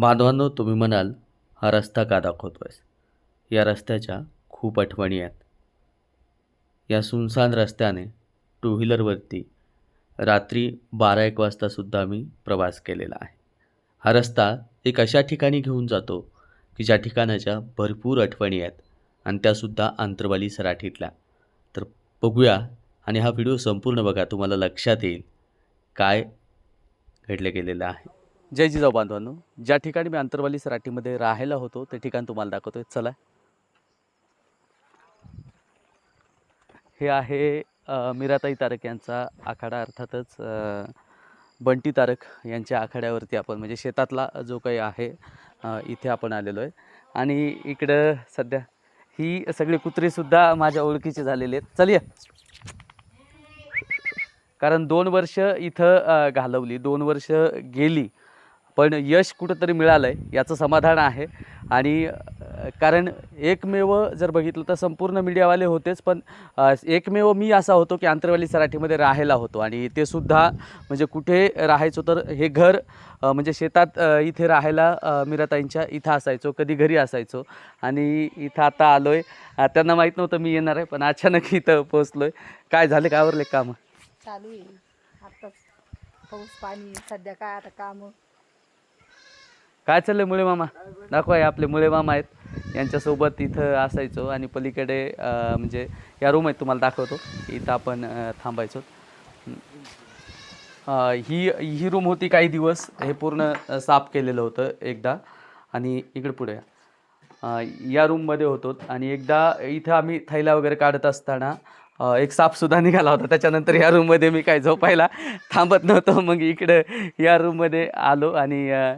बांधवांनो तुम्ही म्हणाल हा रस्ता का दाखवतोयस? या रस्त्याच्या खूप आठवणी आहेत. या सुनसान रस्त्याने टू व्हीलरवरती रात्री बारा एक वाजतासुद्धा मी प्रवास केलेला आहे. हा रस्ता एक अशा ठिकाणी घेऊन जातो की ज्या ठिकाणाच्या भरपूर आठवणी आहेत आणि त्यासुद्धा आंतरवाली सराठीतल्या. तर बघूया आणि हा व्हिडिओ संपूर्ण बघा तुम्हाला लक्षात येईल काय घडलं गेलेलं आहे. जय जिजाऊ बांधवांनो. ज्या ठिकाणी मी अंतरवाली सराटीमध्ये राहायला होतो ते ठिकाण तुम्हाला दाखवतोय. चला. हे आहे मीराताई तारक यांचा आखाडा अर्थातच बंटी तारक यांच्या आखाड्यावरती आपण म्हणजे शेतातला जो काही आहे इथे आपण आलेलो आहे. आणि इकडं सध्या ही सगळी कुत्रीसुद्धा माझ्या ओळखीची झालेली आहेत. चल या. कारण दोन वर्ष इथं घालवली दोन वर्ष गेली. पण यश कुठंतरी मिळालं आहे याचं समाधान आहे. आणि कारण एकमेव जर बघितलं तर संपूर्ण मीडियावाले होतेच पण एकमेव मी असा होतो की आंतरवाली सराठीमध्ये राहायला होतो. आणि ते सुद्धा म्हणजे कुठे राहायचो तर हे घर म्हणजे शेतात इथे राहायला मीराताईंच्या इथं असायचो कधी घरी असायचो. आणि इथं आता आलो आहे त्यांना माहीत नव्हतं मी येणार आहे पण अचानक इथं पोचलो आहे काय झाले कावरले कामं? चालू आहे. आत्ताच पाऊस पाणी सध्या काय आता कामं? काय चाललंय मुळे मामा? दाखवा हे आपले मुळे मामा आहेत. यांच्यासोबत इथं असायचो आणि पलीकडे अं, म्हणजे या रूम आहेत तुम्हाला दाखवतो. इथं आपण अं, थांबायचो. ही ही रूम होती काही दिवस. हे पूर्ण साफ केलेलं होतं एकदा. आणि इकडे पुढे. या. या रूममध्ये होतो. आणि एकदा इथं आम्ही थैला वगैरे काढत असताना अं, एक सापसुद्धा निघाला होता. त्याच्यानंतर या रूममध्ये मी काय झोपायला थांबत नव्हतो. मग इकडं या रूममध्ये आलो आणि अ,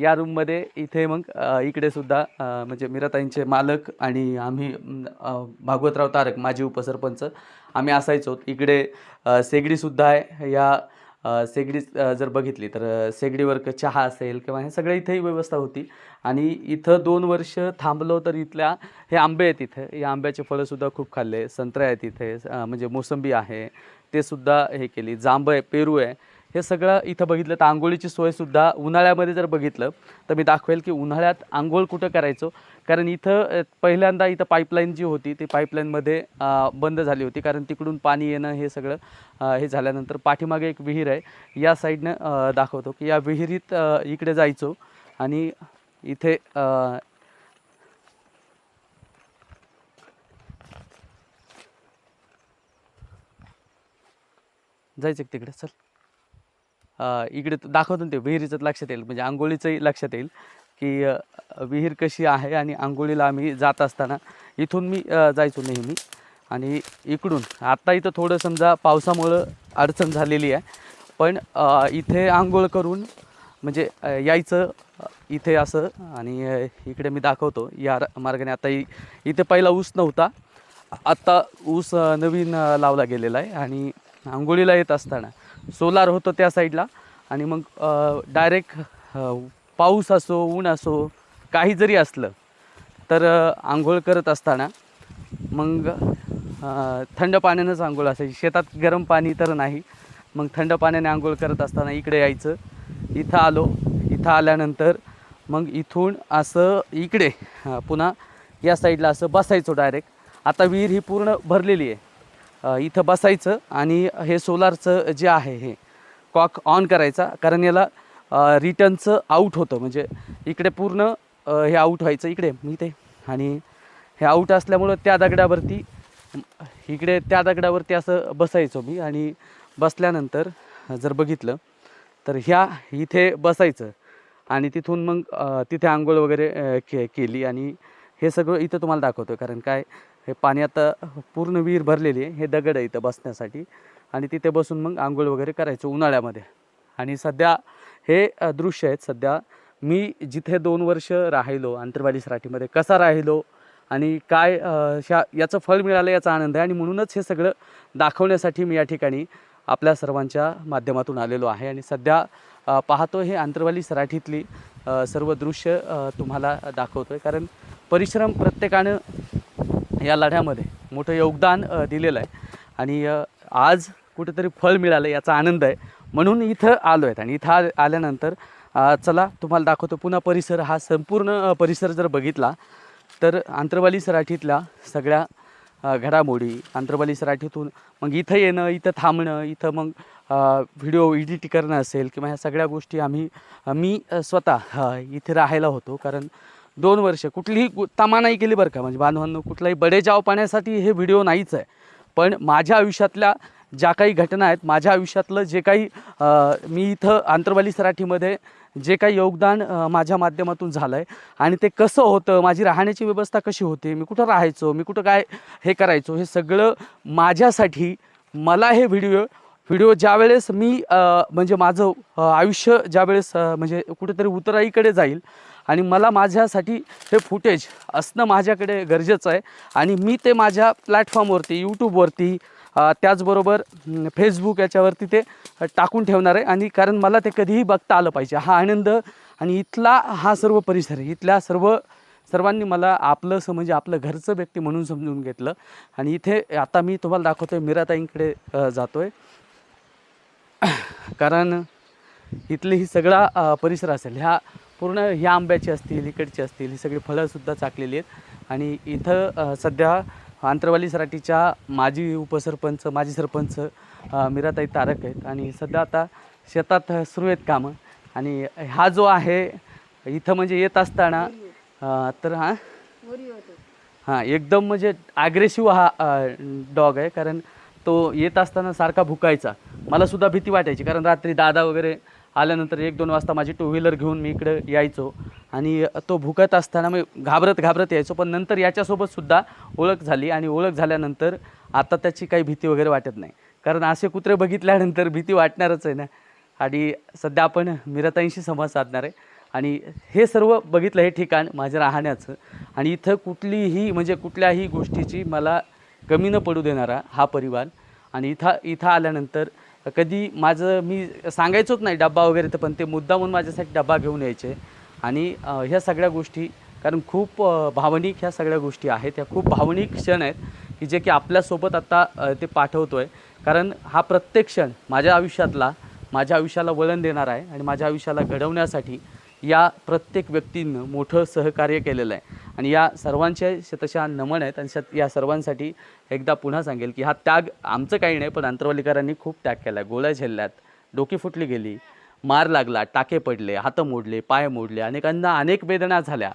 या रूममध्ये इथे मग इकडे सुद्धा म्हणजे मीराताईंचे मालक आणि आम्ही भागवतराव तारक माजी उपसरपंच आम्ही असायचो. इकडे सेगडीसुद्धा आहे. या सेगडी जर बघितली तर सेगडीवर चहा असेल किंवा हे सगळं इथेही व्यवस्था होती. आणि इथं दोन वर्ष थांबलो तर इथल्या हे आंबे आहेत इथे. या आंब्याचे फळंसुद्धा खूप खाल्ले. संत्रे आहेत इथे. म्हणजे मोसंबी आहे. ते सुद्धा हे केली. जांब आहे पेरू आहे. हे सगळं इथं बघितलं तर आंघोळीची सोयसुद्धा उन्हाळ्यामध्ये जर बघितलं तर मी दाखवेल की उन्हाळ्यात आंघोळ कुठं करायचो? कारण इथं पहिल्यांदा इथं पाईपलाईन जी होती ती पाईपलाईनमध्ये बंद झाली होती. कारण तिकडून पाणी येणं हे सगळं हे झाल्यानंतर पाठीमागे एक विहीर आहे. या साईडनं दाखवतो की या विहिरीत इकडे जायचो आणि इथे जायचं तिकडे? चल. इकडे दाखवतो ते विहिरीचं लक्षात येईल. म्हणजे आंघोळीचंही लक्षात येईल की विहीर कशी आहे आणि आंघोळीला आम्ही जात असताना इथून मी जायचो नेहमी. आणि इकडून आत्ता इथं थोडं समजा पावसामुळं अडचण झालेली आहे. पण इथे आंघोळ करून म्हणजे यायचं इथे असं. आणि इकडे मी दाखवतो या र- मार्गाने. आता इथे पहिला ऊस नव्हता. आत्ता ऊस नवीन लावला गेलेला आहे. आणि आंघोळीला येत असताना सोलार होतं त्या साईडला. आणि मग डायरेक्ट पाऊस असो ऊन असो काही जरी असलं तर आंघोळ करत असताना मग थंड पाण्यानंच आंघोळ असायची. शेतात गरम पाणी तर नाही. मग थंड पाण्याने आंघोळ करत असताना इकडे यायचं इथं आलो इथं आल्यानंतर मग इथून असं इकडे पुन्हा या साईडला असं बसायचो डायरेक्ट आता विहीर ही पूर्ण भरलेली आहे. इथं बसायचं आणि हे सोलारचं जे आहे हे कॉक ऑन करायचा कारण याला रिटर्नचं आऊट होतं. म्हणजे इकडे पूर्ण हे आऊट व्हायचं. इकडे मी ते आणि हे आऊट असल्यामुळं त्या दगडावरती इकडे त्या दगडावरती असं बसायचो मी. आणि बसल्यानंतर जर बघितलं तर ह्या इथे बसायचं. आणि तिथून मग तिथे आंघोळ वगैरे के केली. आणि हे सगळं इथं तुम्हाला दाखवतो कारण काय हे पाणी आता पूर्ण विहीर भरलेली आहे. हे दगड आहे इथं बसण्यासाठी. आणि तिथे बसून मग आंघोळ वगैरे करायचो उन्हाळ्यामध्ये. आणि सध्या हे दृश्य आहेत. सध्या मी जिथे दोन वर्ष राहिलो आंतरवाली सराठीमध्ये कसा राहिलो आणि काय ह्या याचं फळ मिळालं याचा आनंद आहे. आणि म्हणूनच हे सगळं दाखवण्यासाठी मी या ठिकाणी आपल्या सर्वांच्या माध्यमातून आलेलो आहे. आणि सध्या पाहतो हे आंतरवाली सराठीतली सर्व दृश्य तुम्हाला दाखवतो आहे कारण परिश्रम प्रत्येकानं या लढ्यामध्ये मोठं योगदान दिलेलं आहे. आणि आज कुठेतरी फळ मिळालं याचा आनंद आहे. म्हणून इथं आलो आहेत. आणि इथं आल्यानंतर चला तुम्हाला दाखवतो पुन्हा परिसर. हा संपूर्ण परिसर जर बघितला तर आंतरवाली सराठीतल्या सगळ्या घडामोडी आंतरवाली सराठीतून मग इथं येणं इथं थांबणं इथं मग व्हिडिओ एडिट करणं असेल किंवा ह्या सगळ्या गोष्टी आम्ही मी स्वतः इथे राहायला होतो. कारण दोन वर्ष. कुठलीही तमा नाही केली बरं का. म्हणजे बांधवांनो कुठलाही बडेजाव पाण्यासाठी हे व्हिडिओ नाहीच आहे. पण माझ्या आयुष्यातल्या ज्या काही घटना आहेत माझ्या आयुष्यातलं जे काही मी इथं आंतरवाली सराठीमध्ये जे काही योगदान माझ्या माध्यमातून झालं आहे आणि ते कसं होतं माझी राहण्याची व्यवस्था कशी होती मी कुठं राहायचो मी कुठं काय हे करायचो हे सगळं माझ्यासाठी मला हे व्हिडिओ व्हिडिओ ज्यावेळेस मी म्हणजे माझं आयुष्य ज्यावेळेस म्हणजे कुठेतरी उतराईकडे जाईल आणि मला माझ्यासाठी हे फुटेज असणं माझ्याकडे गरजेचं आहे. आणि मी ते माझ्या प्लॅटफॉर्मवरती यूट्यूबवरती त्याचबरोबर फेसबुक याच्यावरती ते टाकून ठेवणार आहे. आणि कारण मला ते कधीही बघता आलं पाहिजे. हा आनंद आणि इथला हा सर्व परिसर आहे इथल्या सर्व सर्वांनी मला आपलंसं म्हणजे आपलं घरचं व्यक्ती म्हणून समजून घेतलं. आणि इथे आता मी तुम्हाला दाखवतो आहे मीराताईंकडे जातो आहे कारण इथले ही सगळा परिसर असेल. ह्या पूर्ण ह्या आंब्याची असतील इकडची असतील ही सगळी फळंसुद्धा चाकलेली आहेत. आणि इथं सध्या आंतरवाली सराटीच्या माजी उपसरपंच माजी सरपंच मीराताई तारक आहेत. आणि सध्या आता शेतात सुरू आहेत कामं. आणि हा जो आहे इथं म्हणजे येत असताना तर हां? हां एकदम म्हणजे ॲग्रेसिव्ह हा डॉग आहे. कारण तो येत असताना सारखा भुकायचा. मला सुद्धा भीती वाटायची. कारण रात्री दादा वगैरे आल्यानंतर एक दोन वाजता माझी टू व्हीलर घेऊन मी इकडं यायचो. आणि तो भुकत असताना मी घाबरत घाबरत यायचो. पण नंतर याच्यासोबतसुद्धा ओळख झाली आणि ओळख झाल्यानंतर आता त्याची काही भीती वगैरे वाटत नाही. कारण असे कुत्रे बघितल्यानंतर भीती वाटणारच आहे ना. आणि सध्या आपण मिरताईंशी संवाद साधणार आहे. आणि हे सर्व बघितलं हे ठिकाण माझ्या राहण्याचं. आणि इथं कुठलीही म्हणजे कुठल्याही गोष्टीची मला कमी न पडू देणारा हा परिवार. आणि इथं इथं आल्यानंतर कधी माझं मी सांगायचोच नाही डब्बा वगैरे तर पण ते मुद्दा म्हणून माझ्यासाठी डब्बा घेऊन यायचे. आणि ह्या सगळ्या गोष्टी कारण खूप भावनिक ह्या सगळ्या गोष्टी आहेत. ह्या खूप भावनिक क्षण आहेत की जे की आपल्यासोबत आत्ता ते पाठवतो आहे कारण हा प्रत्येक क्षण माझ्या आयुष्यातला माझ्या आयुष्याला वळण देणार आहे आणि माझ्या आयुष्याला घडवण्यासाठी या प्रत्येक व्यक्तीनं मोठं सहकार्य केलेलं आहे. आणि या सर्वांचे शतशः नमन आहेत आणि शत या सर्वांसाठी एकदा पुन्हा सांगेल की हा त्याग आमचं काही नाही पण आंतरवलीकरांनी खूप त्याग केला आहे गोळ्या झेलल्यात डोकी फुटली गेली मार लागला टाके पडले हात मोडले पाय मोडले अनेकांना अनेक वेदना झाल्या.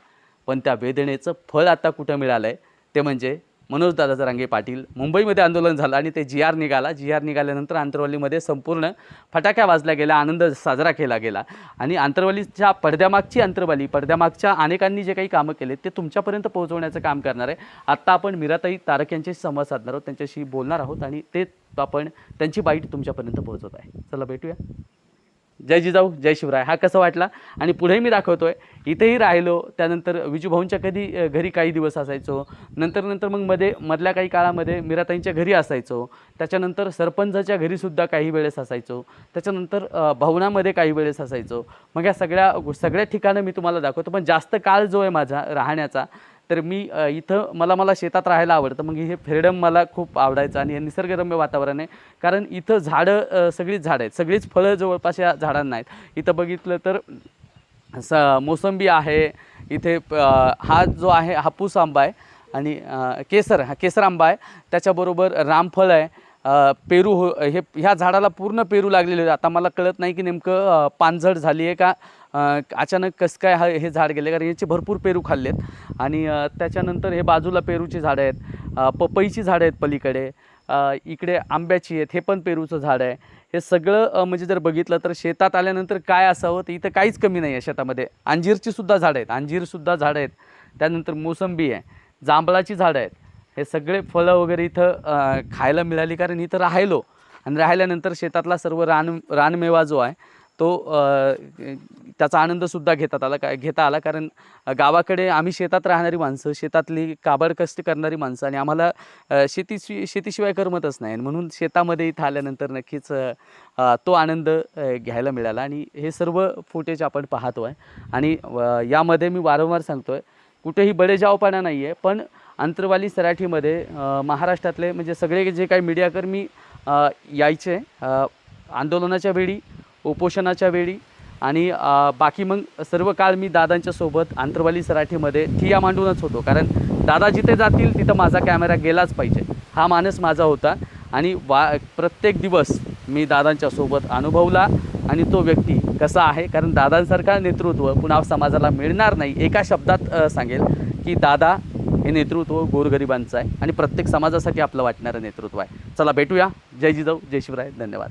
पण त्या वेदनेचं फळ आता कुठं मिळालं आहे ते म्हणजे मनोज दादा पाटील. मुंबईमध्ये आंदोलन झालं आणि ते जी आर निघाला. जी आर निघाल्यानंतर आंतरवलीमध्ये संपूर्ण फटाक्या वाजल्या गेल्या आनंद साजरा केला गेला. आणि आंतरवलीच्या पडद्यामागची आंतरवाली पडद्यामागच्या अनेकांनी जे काही कामं केले ते तुमच्यापर्यंत पोहोचवण्याचं काम करणार आहे. आत्ता आपण मीराताई तारक यांच्याशी संवाद साधणार आहोत त्यांच्याशी बोलणार आहोत आणि ते आपण त्यांची बाईट तुमच्यापर्यंत पोहोचवत आहे. चला भेटूया. जय जिजाऊ जय शिवराय. हा कसा वाटला? आणि पुढे मी दाखवतोय. इथेही राहिलो. त्यानंतर विजूभाऊंच्या कधी घरी काही दिवस असायचो. नंतर नंतर मग मध्ये मधल्या काही काळामध्ये मीराताईंच्या घरी असायचो. त्याच्यानंतर सरपंचाच्या घरीसुद्धा काही वेळेस असायचो. त्याच्यानंतर भवनामध्ये काही वेळेस असायचो. मग या सगळ्या सगळ्या ठिकाणं मी तुम्हाला दाखवतो. पण जास्त काळ जो आहे माझा राहण्याचा तर मी इथं मला मला शेतात राहायला आवडतं. मग हे फ्रीडम मला खूप आवडायचं आणि हे निसर्गरम्य वातावरण आहे. कारण इथं झाडं सगळीच झाडं आहेत. सगळीच फळं जवळपास या झाडांना आहेत. इथं बघितलं तर स मोसंबी आहे. इथे हा जो आहे हापूस आंबा आहे. आणि केसर हा केसर आंबा आहे. त्याच्याबरोबर रामफळ आहे. पेरू हो हे ह्या झाडाला पूर्ण पेरू लागलेले आता मला कळत नाही की नेमकं पानझड झाली आहे का? अचानक कसं काय हा हे झाड गेले? कारण याचे भरपूर पेरू खाल्लेत. आणि त्याच्यानंतर हे बाजूला पेरूची झाडं आहेत. पपईची झाडं आहेत पलीकडे. इकडे आंब्याची आहेत. हे पण पेरूचं झाड आहे. हे सगळं म्हणजे जर बघितलं तर शेतात आल्यानंतर काय असावं? तर इथं काहीच कमी नाही आहे शेतामध्ये. अंजीरची सुद्धा झाडं आहेत. अंजीरसुद्धा झाडं आहेत. त्यानंतर मोसंबी आहे. जांभळाची झाडं आहेत. हे सगळे फळं वगैरे इथं खायला मिळाली. कारण इथं राहिलो. आणि राहिल्यानंतर शेतातला सर्व रान रानमेवा जो आहे तो त्याचा आनंदसुद्धा घेतात आला का घेता आला. कारण गावाकडे आम्ही शेतात राहणारी माणसं शेतातली काबड कष्ट करणारी माणसं आणि आम्हाला शेतीशि शेतीशी शेतीशिवाय करमतच नाही. म्हणून शेतामध्ये इथं आल्यानंतर नक्कीच तो आनंद घ्यायला मिळाला. आणि हे सर्व फुटेज आपण पाहतो आहे आणि यामध्ये मी वारंवार सांगतो आहे कुठेही बडेजावपणा नाही आहे पण अंतरवाली सराठीमध्ये महाराष्ट्रातले म्हणजे सगळे जे काही मीडियाकर्मी मी यायचे आंदोलनाच्या वेळी उपोषणाच्या वेळी. आणि बाकी मग सर्व काळ मी दादांच्या सोबत आंतरवाली सराठीमध्ये ठिया मांडूनच होतो. कारण दादा जिथे जातील तिथं माझा कॅमेरा गेलाच पाहिजे. हा मानस माझा होता. आणि वा प्रत्येक दिवस मी दादांच्या सोबत अनुभवला आणि तो व्यक्ती कसा आहे. कारण दादांसारखा नेतृत्व पुन्हा समाजाला मिळणार नाही एका शब्दात सांगेल की दादा हे नेतृत्व गोरगरिबांचं आहे आणि प्रत्येक समाजासाठी आपलं वाटणारं नेतृत्व आहे. चला भेटूया. जय जिजाऊ जय शिवराय. धन्यवाद.